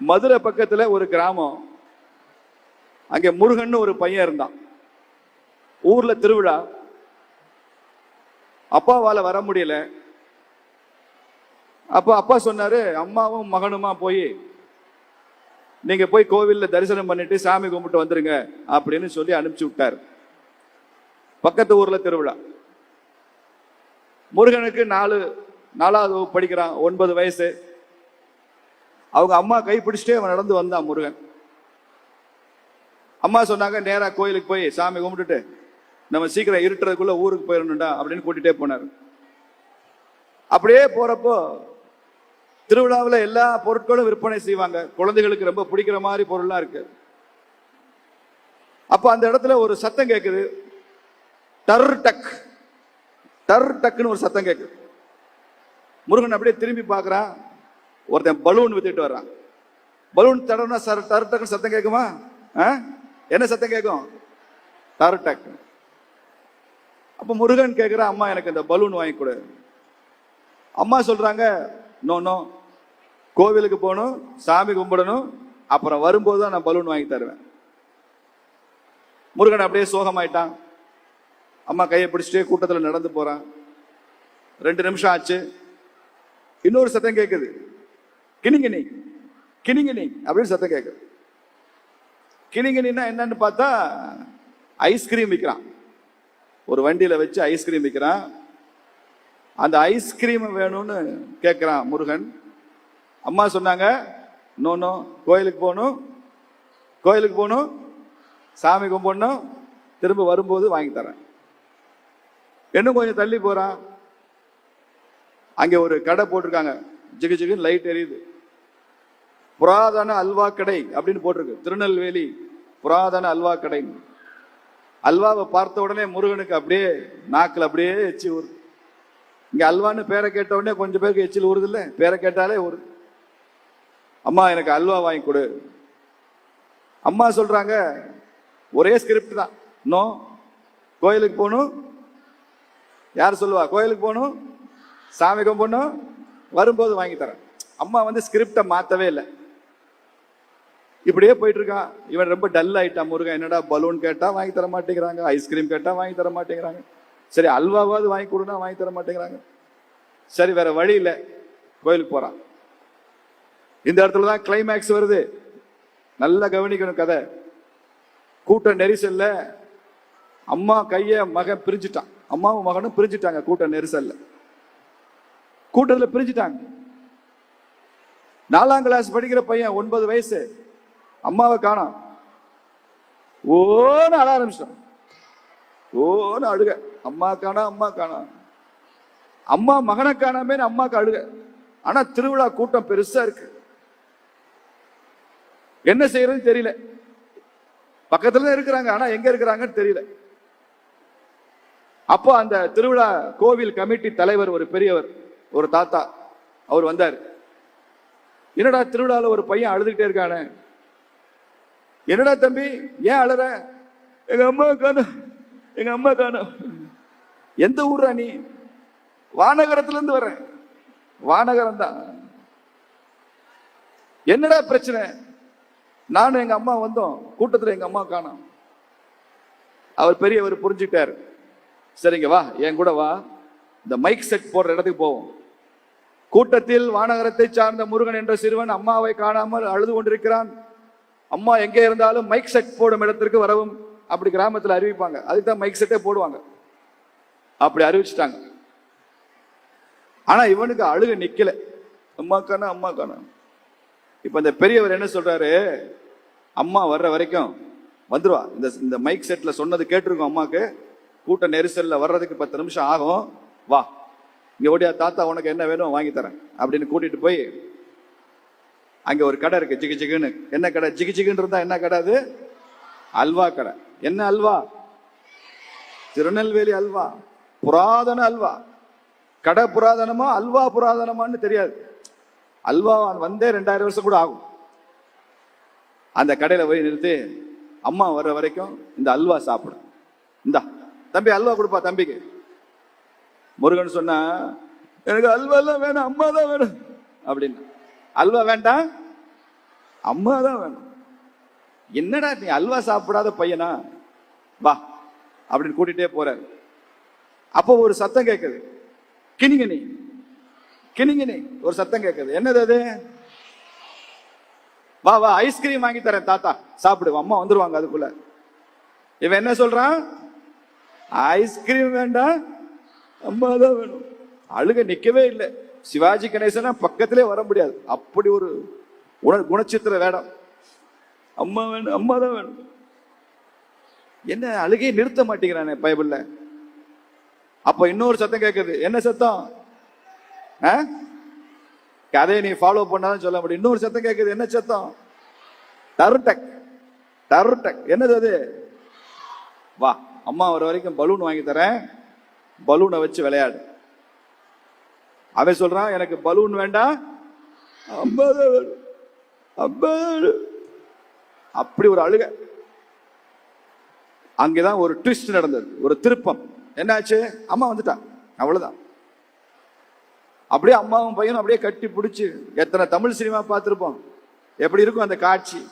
மதுரை பக்கத்தில் ஒரு கிராமம். அங்கே முருகன் ஒரு பையன் இருந்தான். ஊரில் திருவிழா. அப்பாவால் வர முடியல. அப்போ அப்பா சொன்னார் அம்மாவும் மகனுமா போய் நீங்கள் போய் கோவிலில் தரிசனம் பண்ணிட்டு சாமி கும்பிட்டு வந்துருங்க அப்படின்னு சொல்லி அனுப்பிச்சு விட்டாரு. பக்கத்து ஊரில் திருவிழா. முருகனுக்கு நாலு நாலாவது படிக்கிறான் ஒன்பது வயசு. அவங்க அம்மா கை பிடிச்சிட்டே அவன் நடந்து வந்தான் முருகன். அம்மா சொன்னாங்க நேராக கோயிலுக்கு போய் சாமி கும்பிட்டுட்டு நம்ம சீக்கிரம் இருட்டுறதுக்குள்ள ஊருக்கு போயிடணும்டா அப்படின்னு கூட்டிகிட்டே போனார். அப்படியே போறப்போ திருவிழாவில் எல்லா பொருட்களும் விற்பனை செய்வாங்க. குழந்தைகளுக்கு ரொம்ப பிடிக்கிற மாதிரி பொருள்லாம் இருக்கு. அப்போ அந்த இடத்துல ஒரு சத்தம் கேட்குது டர் டக். டர் டக்குன்னு ஒரு சத்தம் கேட்குது முருகன் அப்படியே திரும்பி பார்க்குறான். ஒருத்தன் பலூன் வித்துட்டு வர்றான். பலூன் தடவுனா சார் டரு டக்குன்னு சத்தம் கேட்குமா? ஆ? என்ன சத்தம் கேட்கும்? டர் டக்கு அப்போ முருகன் கேட்குற அம்மா எனக்கு இந்த பலூன் வாங்கி கொடு. அம்மா சொல்றாங்க நோ நோ. கோவிலுக்கு போகணும் சாமி கும்பிடணும் அப்புறம் வரும்போது தான் நான் பலூன் வாங்கி தருவேன். முருகன் அப்படியே சோகமாயிட்டான். அம்மா கையை பிடிச்சிட்டே கூட்டத்தில் நடந்து போகிறான் ரெண்டு நிமிஷம் ஆச்சு. இன்னொரு சத்தம் கேட்குது கிணிங்கினி கிணிங்கினி அப்படின்னு சத்தம் கேட்குது. கிணிங்கினா என்னன்னு பார்த்தா ஐஸ்கிரீம் விற்கிறான் ஒரு வண்டியில் வச்சு ஐஸ்கிரீம் விற்கிறான் அந்த ஐஸ்கிரீம் வேணும்னு கேட்குறான் முருகன். அம்மா சொன்னாங்க நோனோ கோயிலுக்கு போகணும் கோயிலுக்கு போகணும் சாமி கும்பிடணும் திரும்ப வரும்போது வாங்கி தரேன். இன்னும் கொஞ்சம் தள்ளி போகிறான் அங்கே ஒரு கடை போட்டிருக்காங்க. ஜிகு ஜிகுன்னு லைட் எரியுது. புராதன அல்வா கடை அப்படின்னு போட்டிருக்கு. திருநெல்வேலி புராதன அல்வா கடை. அல்வாவை பார்த்த உடனே முருகனுக்கு அப்படியே நாக்கில் அப்படியே எச்சி ஊறுது. இங்க அல்வான்னு பேரை கேட்ட உடனே கொஞ்சம் பேருக்கு எச்சில் ஊறுது இல்லை பேரை கேட்டாலே ஊறுது. அம்மா எனக்கு அல்வா வாங்கி கொடு. அம்மா சொல்றாங்க ஒரே ஸ்கிரிப்ட் தான். நோ கோயிலுக்கு போகணும். யார் சொல்லுவா? கோயிலுக்கு போகணும். சாமி கும்பிடணும் வரும்போது வாங்கி தரேன். அம்மா வந்து ஸ்கிரிப்டை மாற்றவே இல்லை. இப்படியே போயிட்டு இருக்கான் இவன் ரொம்ப டல் ஆயிட்டான் முருகன் என்னடா பலூன் கேட்டால் வாங்கி தர மாட்டேங்கிறாங்க ஐஸ்கிரீம் கேட்டால் வாங்கி தர மாட்டேங்கிறாங்க. சரி அல்வாவாவது வாங்கி கொடுனா வாங்கி தர மாட்டேங்கிறாங்க. சரி வேற வழி இல்லை. கோயிலுக்கு போறான். இந்த இடத்துல தான் கிளைமேக்ஸ் வருது. நல்லா கவனிக்கணும் கதை. கூட்ட நெரிசல்ல அம்மா கைய மகன் பிரிஞ்சுட்டான். அம்மாவும் மகனும் பிரிஞ்சுட்டாங்க கூட்ட நெரிசல்ல. கூட்டத்துல பிரிஞ்சுட்டாங்க. நாலாம் கிளாஸ் படிக்கிற பையன் ஒன்பது வயசு. அம்மாவை காணோம். ஓன்னு அழ ஆரம்பிச்சிட்டான். ஓன்னு அழுக. அம்மா காணா அம்மா காணா அம்மா மகனை காணாமே அம்மாக்கு அழுக. ஆனா திருவிழா கூட்டம் பெருசா இருக்கு. என்ன செய்யறதுன்னு தெரியல. பக்கத்துல தான் இருக்கிறாங்க ஆனா எங்க இருக்கிறாங்கன்னு தெரியல. அப்போ அந்த திருவிழா கோவில் கமிட்டி தலைவர் ஒரு பெரியவர். ஒரு தாத்தா அவர் வந்தார். என்னடா திருவிழாவில் ஒரு பையன் அழுதுகிட்டே இருக்கானே? என்னடா தம்பி ஏன் அழற? எங்க அம்மா காணும். எங்க அம்மா காணும். எந்த ஊர்ரா நீ? வானகரத்துலேருந்து வர்றேன் வானகரம் தான் என்னடா பிரச்சனை? நானும் எங்க அம்மா வந்தோம். கூட்டத்தில் எங்க அம்மா காணும். அவர் பெரியவர் புரிஞ்சுக்கிட்டாரு. சரிங்க வா. என் கூட வா. இந்த மைக் செட் போடுற இடத்துக்கு போவோம். கூட்டத்தில் வானகரத்தை சார்ந்த முருகன் என்ற சிறுவன் அம்மாவை காணாமல் அழுது கொண்டிருக்கிறான். அம்மா எங்கே இருந்தாலும் மைக் செட் போடும் இடத்திற்கு வரவும் அப்படி கிராமத்தில் அறிவிப்பாங்க. அதுக்கு தான் மைக் செட்டே போடுவாங்க. அப்படி அறிவிச்சிட்டாங்க. ஆனா இவனுக்கு அழுக நிக்கல. அம்மா காணா அம்மா காணா இப்ப இந்த பெரியவர் என்ன சொல்றாரு? அம்மா வர்ற வரைக்கும் வந்துருவா. இந்த இந்த மைக் செட்ல சொன்னது கேட்டிருக்கோம் அம்மாக்கு. கூட்ட நெரிசல்ல வர்றதுக்கு பத்து நிமிஷம் ஆகும். வா. இங்கே ஓடியா தாத்தா உனக்கு என்ன வேணும் வாங்கி தரேன் அப்படின்னு கூட்டிட்டு போய் அங்கே ஒரு கடை இருக்கு ஜிகு ஜிகுன்னு. என்ன கடை? ஜிகு ஜிகுன்னு இருந்தா என்ன கடை அது? அல்வா கடை. என்ன அல்வா? திருநெல்வேலி அல்வா. புராதன அல்வா. கடை புராதனமா அல்வா புராதனமான்னு தெரியாது. அல்வா வந்தே ரெண்டாயிரம் வருஷம் கூட ஆகும். அந்த கடையில் போய் நிறுத்தி அம்மா வர்ற வரைக்கும் இந்த அல்வா சாப்பிடும் இந்தா தம்பி அல்வா கொடுப்பா தம்பிக்கு. முருகன் சொன்னா எனக்கு அல்வா எல்லாம் வேணும் அம்மா தான் வேணும். அப்படின்னு. அல்வா வேண்டாம் அம்மா தான் வேணும். என்னடா நீ அல்வா சாப்பிடாத பையனா? வா அப்படின்னு கூட்டிட்டே போறாரு. அப்போ ஒரு சத்தம் கேட்குது. கிணிங்கினி கிணிங்கினி ஒரு சத்தம் கேட்குது. என்னது அது? வா வா ஐஸ்கிரீம் வாங்கி தரேன் தாத்தா. சாப்பிடு அம்மா வந்துருவாங்க அதுக்குள்ள. இவன் என்ன சொல்றான்? ஐஸ்கிரீம் வேண்டாம் அம்மா தான் வேணும். அழுக நிக்கவே இல்லை. சிவாஜி கணேசனா பக்கத்திலே வர முடியாது. அப்படி ஒரு உண குணச்சித்திர வேடம். அம்மா வேணும் அம்மா தான் வேணும். என்ன அழுகையை நிறுத்த மாட்டேங்கிறானே பைபிள்ல? அப்ப இன்னொரு சத்தம் கேட்குது என்ன சத்தம்? கதையை நீ ஃபாலோ பண்ணாதான் சொல்ல முடியும். இன்னொரு சத்தம் கேட்குது என்ன சத்தம்? டருடக் டருடக் என்னது அது? வா அம்மா வர வரைக்கும் பலூன் வாங்கி தரேன். பலூனை வச்சு விளையாடு. அவன் சொல்றான் எனக்கு பலூன் வேண்டாம் அம்மா தான் அப்படி ஒரு அழுக. அங்கேதான் ஒரு ட்விஸ்ட் நடந்தது ஒரு திருப்பம். என்னாச்சு? அம்மா வந்துட்டான் அவ்வளவுதான். அப்படியே அம்மாவும் பையனும் அப்படியே கட்டி பிடிச்சி எத்தனை தமிழ் சினிமா பார்த்துருப்போம். எப்படி இருக்கும் அந்த காட்சி?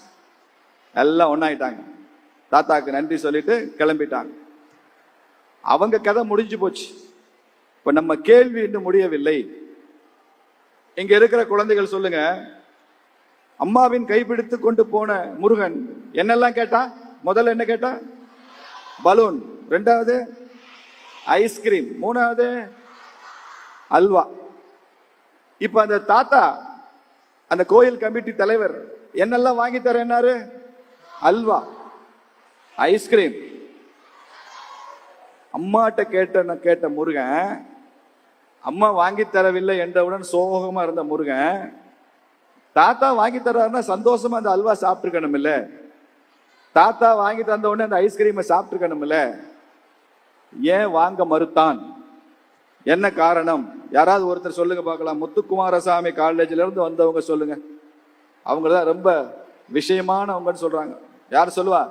எல்லாம் ஒன்னாயிட்டாங்க தாத்தாக்கு நன்றி சொல்லிட்டு கிளம்பிட்டாங்க. அவங்க கதை முடிஞ்சு போச்சு. இப்ப நம்ம கேள்வி இன்னும் முடியவில்லை. இங்க இருக்கிற குழந்தைகள் சொல்லுங்க அம்மாவின் கைப்பிடித்து கொண்டு போன முருகன் என்னெல்லாம் கேட்டா? முதல்ல என்ன கேட்டா? பலூன். ரெண்டாவது ஐஸ்கிரீம் மூணாவது அல்வா. இப்ப அந்த தாத்தா அந்த கோயில் கமிட்டி தலைவர் என்னெல்லாம் வாங்கி தரேன்னாரு? அல்வா. ஐஸ்கிரீம் அம்மாட்ட கேட்ட கேட்ட முருகன் அம்மா வாங்கி தரவில்லை என்றவுடன் சோகமா இருந்த முருகன் தாத்தா வாங்கி தர்றாருன்னா சந்தோஷமா அந்த அல்வா சாப்பிட்டுருக்கணும் இல்ல தாத்தா வாங்கி தந்த உடனே அந்த ஐஸ்கிரீமை சாப்பிட்டுருக்கணும் இல்ல ஏன் வாங்க மறுத்தான்? என்ன காரணம்? யாராவது ஒருத்தர் சொல்லுங்க பார்க்கலாம். முத்துக்குமாரசாமி காலேஜில இருந்து வந்தவங்க சொல்லுங்க. அவங்க தான் ரொம்ப விஷயமானவங்கன்னு சொல்றாங்க. யார் சொல்லுவா?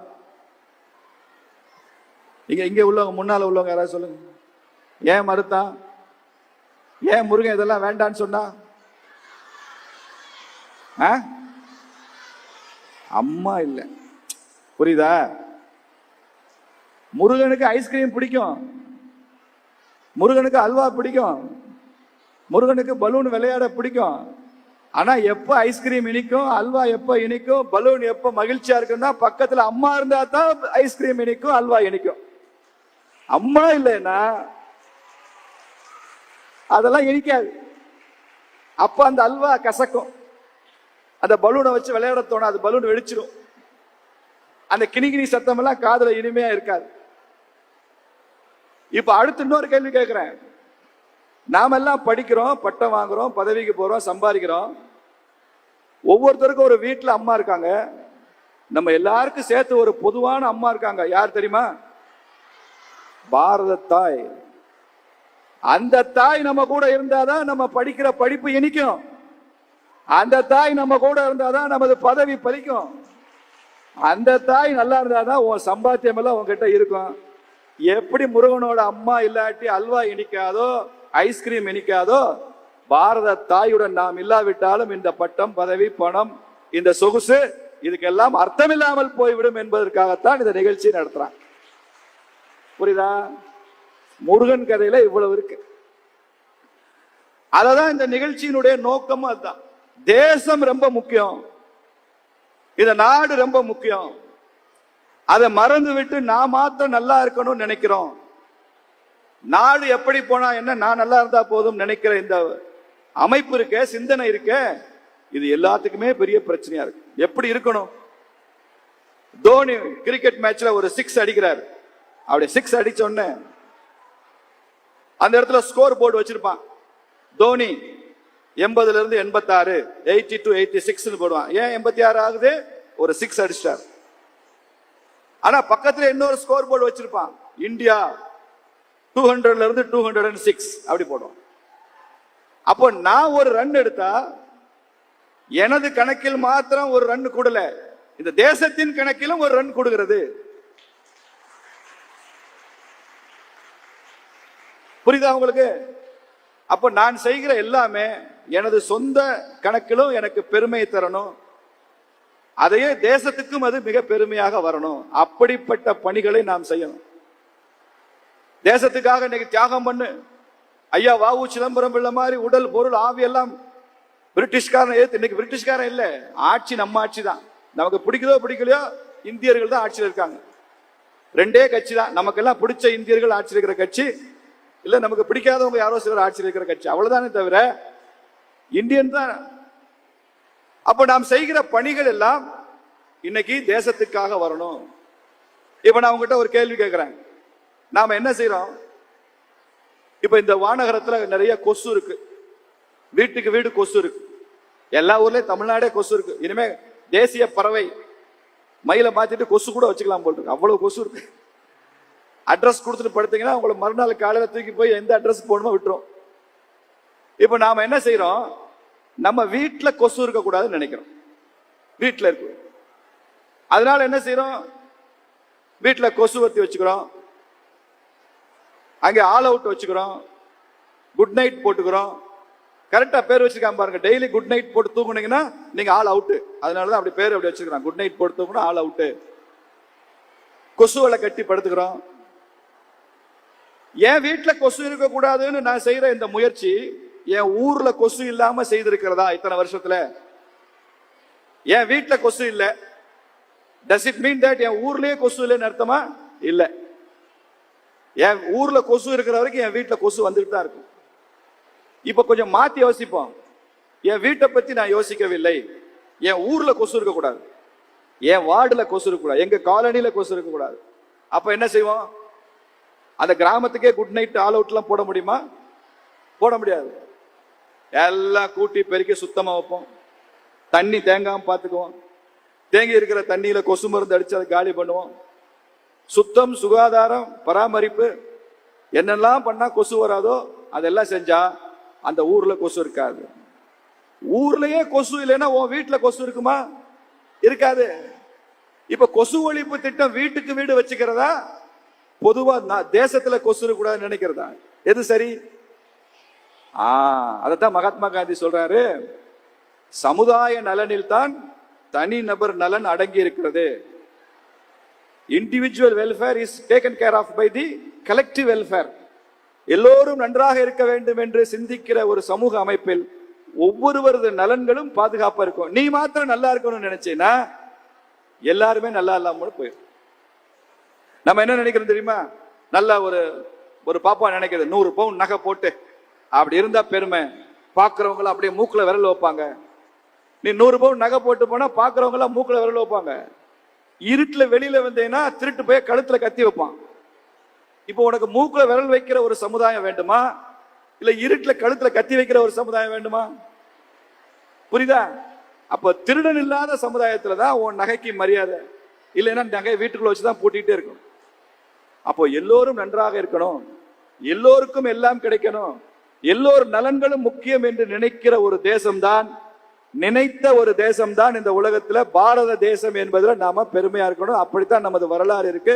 நீங்கள் இங்க உள்ளவங்க முன்னால உள்ளவங்க யாராவது சொல்லுங்க. ஏன் மறுத்தான்? ஏன் முருகன் இதெல்லாம் வேண்டான்னு சொன்னா? ஆ? அம்மா இல்ல. புரியுதா? முருகனுக்கு ஐஸ்கிரீம் பிடிக்கும். முருகனுக்கு அல்வா பிடிக்கும். முருகனுக்கு பலூன் விளையாட பிடிக்கும். ஆனா எப்ப ஐஸ்கிரீம் இனிக்கும் அல்வா எப்ப இனிக்கும் பலூன் எப்ப மகிழ்ச்சியா இருக்குன்னா பக்கத்துல அம்மா இருந்தா தான் ஐஸ்கிரீம் இனிக்கும் அல்வா இனிக்கும். அம்மா இல்லைன்னா அதெல்லாம் இனிக்காது. அப்ப அந்த அல்வா கசக்கும். அந்த பலூனை வச்சு விளையாட தோணும் அது பலூன் வெடிச்சிடும் அந்த கிணிகிணி சத்தம் எல்லாம் காதல இனிமையா இருக்காது. இப்ப அடுத்து இன்னொரு கேள்வி கேட்கிறேன் நாமெல்லாம் படிக்கிறோம் பட்டம் வாங்குறோம் பதவிக்கு போறோம் சம்பாதிக்கிறோம். ஒவ்வொருத்தருக்கும் ஒரு வீட்டுல அம்மா இருக்காங்க. நம்ம எல்லாருக்கும் சேர்த்து ஒரு பொதுவான அம்மா இருக்காங்க. யார் தெரியுமா? பாரத தாய். அந்த தாய் நம்ம கூட இருந்தாதான் நம்ம படிக்கிற படிப்பு இனிக்கும். அந்த தாய் நம்ம கூட இருந்தாதான் நமது பதவி பலிக்கும். அந்த தாய் நல்லா இருந்தாதான் உன் சம்பாத்தியம் எல்லாம் உன்கிட்ட இருக்கும். எப்படி முருகனோட அம்மா இல்லாட்டி அல்வா இனிக்காதோ ஐஸ்கிரீம் இனிக்காதோ பாரத தாயுடன் நாம் இல்லாவிட்டாலும் இந்த பட்டம் பதவி பணம் இந்த சொகுசு இதுக்கெல்லாம் அர்த்தமில்லாமல் போய்விடும் என்பதற்காகத்தான் இந்த நிகழ்ச்சி நடத்துறான் புரியுதா? முருகன் கதையில இவ்வளவு இருக்கு. அததான் இந்த நிகழ்ச்சியினுடைய நோக்கமும் அதுதான். தேசம் ரொம்ப முக்கியம். இந்த நாடு ரொம்ப முக்கியம். அதை மறந்து விட்டு நான் மாத்திரம் நல்லா இருக்கணும்னு நினைக்கிறோம். நாடு எப்படி போனா என்ன நான் நல்லா இருந்தா போதும் நினைக்கிற இந்த அமைப்பு இருக்க சிந்தனை இருக்க இது எல்லாத்துக்குமே பெரிய பிரச்சனையா இருக்கு. எப்படி இருக்கணும்? தோனி கிரிக்கெட் மேட்ச்ல ஒரு சிக்ஸ் அடிக்கிறார். அப்படி சிக்ஸ் அடிச்ச அந்த இடத்துல ஸ்கோர் போர்டு வச்சிருப்பான். தோனி எண்பதுல இருந்து எண்பத்தாறு எயிட்டி டு எயிட்டி சிக்ஸ் போடுவான். ஏன் எண்பத்தி ஆறு ஆகுது? ஒரு சிக்ஸ் அடிச்சிட்டார். ஆனா பக்கத்துல இன்னொரு ஸ்கோர் போர்டு வச்சிருப்பான். இந்தியா டூ ஹண்ட்ரட்ல இருந்து டூ ஹண்ட்ரட் அண்ட் சிக்ஸ் அப்படி போடுவோம் அப்போ நான் ஒரு ரன் எடுத்தா எனது கணக்கில் மாத்திரம் ஒரு ரன் கூடல. இந்த தேசத்தின் கணக்கிலும் ஒரு ரன் கொடுக்கிறது. புரியுதா உங்களுக்கு? அப்போ நான் செய்கிற எல்லாமே எனது சொந்த கணக்கிலும் எனக்கு பெருமை தரணும். அதையே தேசத்துக்கும் அது மிக பெருமையாக வரணும். அப்படிப்பட்ட பணிகளை நாம் செய்யணும். தேசத்துக்காக இன்னைக்கு தியாகம் பண்ணு. ஐயா வாவு சிதம்பரம் பிள்ளை மாதிரி உடல் பொருள் ஆவி எல்லாம் பிரிட்டிஷ்காரன் ஏத்து இன்னைக்கு பிரிட்டிஷ்காரன் இல்லை. ஆட்சி நம்ம ஆட்சி தான். நமக்கு பிடிக்குதோ பிடிக்கலையோ இந்தியர்கள் தான் ஆட்சியில் இருக்காங்க. ரெண்டே கட்சி தான். நமக்கெல்லாம் பிடிச்ச இந்தியர்கள் ஆட்சியில் இருக்கிற கட்சி இல்லை நமக்கு பிடிக்காதவங்க யாரோ சிலர் ஆட்சியில் இருக்கிற கட்சி. அவ்வளவுதானே தவிர இந்தியன் தான். அப்ப நாம் செய்கிற பணிகள் எல்லாம் இன்னைக்கு தேசத்துக்காக வரணும். இப்ப நான் உங்ககிட்ட ஒரு கேள்வி கேட்கிறேன் நாம என்ன செய்யறோம் இப்ப இந்த வானகரத்துல நிறைய கொசு இருக்கு. வீட்டுக்கு வீடு கொசு இருக்கு. எல்லா ஊர்லயும் தமிழ்நாடே கொசு இருக்கு. இனிமே தேசிய பறவை மயில மாத்திட்டு கொசு கூட வச்சுக்கலாம் போல் இருக்கு. அவ்வளவு கொசு இருக்கு. அட்ரஸ் கொடுத்துட்டு படுத்தீங்கன்னா உங்களை மறுநாள் காலையில் தூக்கி போய் எந்த அட்ரஸ் போகணுமோ விட்டுரும். இப்போ நாம் என்ன செய்கிறோம் நம்ம வீட்டில் கொசு இருக்கக்கூடாதுன்னு நினைக்கிறோம். வீட்டில் இருக்கு. அதனால என்ன செய்கிறோம் வீட்டில் கொசு வத்தி வச்சுக்கிறோம். அங்கே ஆல் அவுட் வச்சுக்கிறோம். குட் நைட் போட்டுக்கிறோம். கரெக்டாக பேர் வச்சிருக்காங்க பாருங்க. டெய்லி குட் நைட் போட்டு தூங்குனீங்கன்னா நீங்கள் ஆல் அதனால தான் அப்படி பேர் அப்படி வச்சுக்கிறோம் குட் நைட் போட்டு தூங்கினா ஆல் அவுட்டு. கொசுவலை கட்டி படுத்துக்கிறோம். என் வீட்டில் கொசு இருக்கக்கூடாதுன்னு நான் செய்யற இந்த முயற்சி என் ஊர்ல கொசு இல்லாம செய்திருக்கிறதா இத்தனை வருஷத்துல? என் வீட்டில் கொசு இல்லை. டஸ் இட் மீன் தட் என் ஊர்லயே கொசு இல்லைன்னு அர்த்தமா? இல்லை. என் ஊர்ல கொசு இருக்கிற வரைக்கும் என் வீட்டில் கொசு வந்துட்டு தான் இருக்கும். இப்ப கொஞ்சம் மாத்தி யோசிப்போம். என் வீட்டை பத்தி நான் யோசிக்கவில்லை. என் ஊர்ல கொசு இருக்கக்கூடாது. என் வார்டுல கொசு இருக்கக்கூடாது. எங்கள் எங்க கொசு இருக்கக்கூடாது. அப்போ அப்ப என்ன செய்வோம்? அந்த கிராமத்துக்கே குட் நைட் ஆல் அவுட்லாம் போட முடியுமா? போட முடியாது. எல்லாம் கூட்டி பெருக்கி சுத்தமாக வைப்போம். தண்ணி தேங்காம பார்த்துக்குவோம். தேங்கி இருக்கிற தண்ணியில் கொசு மருந்து அடித்து அதை காலி பண்ணுவோம். சுத்தம் சுகாதாரம் பராமரிப்பு என்னெல்லாம் பண்ணால் கொசு வராதோ அதெல்லாம் செஞ்சால் அந்த ஊரில் கொசு இருக்காது. ஊர்லயே கொசு இல்லைன்னா உன் வீட்டில் கொசு இருக்குமா? இருக்காது. இப்ப கொசு ஒழிப்பு திட்டம் வீட்டுக்கு வீடு வச்சுக்கிறதா? பொதுவா நான் தேசத்துல கொசு இருக்கக்கூடாதுன்னு நினைக்கிறதா? எது சரி? ஆ அதத்தான் மகாத்மா காந்தி சொல்றாரு. சமுதாய நலனில் தான் தனி நபர் நலன் அடங்கி இருக்கிறது. Individual welfare is taken care of by the collective welfare எல்லோரும் நன்றாக இருக்க வேண்டும் என்று சிந்திக்கிற ஒரு சமூக அமைப்பில் ஒவ்வொருவரது நலன்களும் பாதுகாப்பா இருக்கும். நீ மாத்திரம் நல்லா இருக்கணும்னு நினைச்சேன்னா எல்லாருமே நல்லா இல்லாமல் போயிடும் நம்ம என்ன நினைக்கிறோம் தெரியுமா? நல்ல ஒரு ஒரு பாப்பா நினைக்கிறது. நூறு பவுன் நகை போட்டு அப்படி இருந்தா பெருமை. பார்க்குறவங்கள அப்படியே மூக்கில் விரல் வைப்பாங்க. நீ நூறு பவுன் நகை போட்டு போனா பாக்குறவங்க மூக்கில் விரல் வைப்பாங்க. இருட்டில் வெளியில வந்தீங்கன்னா திருட்டு போய் கழுத்துல கத்தி வைப்பான். இப்போ உனக்கு மூக்கில் விரல் வைக்கிற ஒரு சமுதாயம் வேண்டுமா? இல்ல இருட்டில் கழுத்துல கத்தி வைக்கிற ஒரு சமுதாயம் வேண்டுமா? புரியுதா? அப்ப திருடன் இல்லாத சமுதாயத்துல தான் உன் நகைக்கு மரியாதை. இல்லைன்னா நகை வீட்டுக்குள்ள வச்சுதான் பூட்டிகிட்டே இருக்கும் அப்போ எல்லோரும் நன்றாக இருக்கணும். எல்லோருக்கும் எல்லாம் கிடைக்கணும். எல்லோர் நலன்களும் முக்கியம் என்று நினைக்கிற ஒரு தேசம்தான் நினைத்த ஒரு தேசம்தான் இந்த உலகத்துல. பாரத தேசம் என்பதுல நாம பெருமையா இருக்கணும். அப்படித்தான் நமது வரலாறு இருக்கு.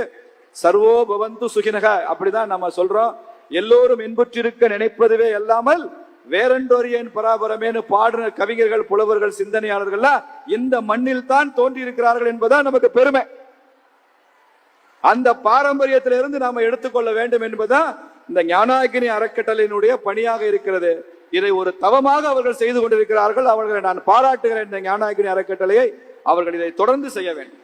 சர்வோ பவந்து சுகினக அப்படிதான் நம்ம சொல்றோம். எல்லோரும் இன்புற்றிருக்க நினைப்பதுவே அல்லாமல் வேறென்றொரியன் பராபரமேனு பாடுன கவிஞர்கள் புலவர்கள் சிந்தனையாளர்கள்லாம் இந்த மண்ணில் தான் தோன்றி இருக்கிறார்கள் என்பதுதான் நமக்கு பெருமை. அந்த பாரம்பரியத்திலிருந்து நாம எடுத்துக்கொள்ள வேண்டும் என்பதுதான் இந்த ஞானாகினி அறக்கட்டளையினுடைய பணியாக இருக்கிறது. இதை ஒரு தவமாக அவர்கள் செய்து கொண்டிருக்கிறார்கள். அவர்களை நான் பாராட்டுகிறேன் இந்த ஞானாகினி அறக்கட்டளையை. அவர்கள் இதை தொடர்ந்து செய்ய வேண்டும்.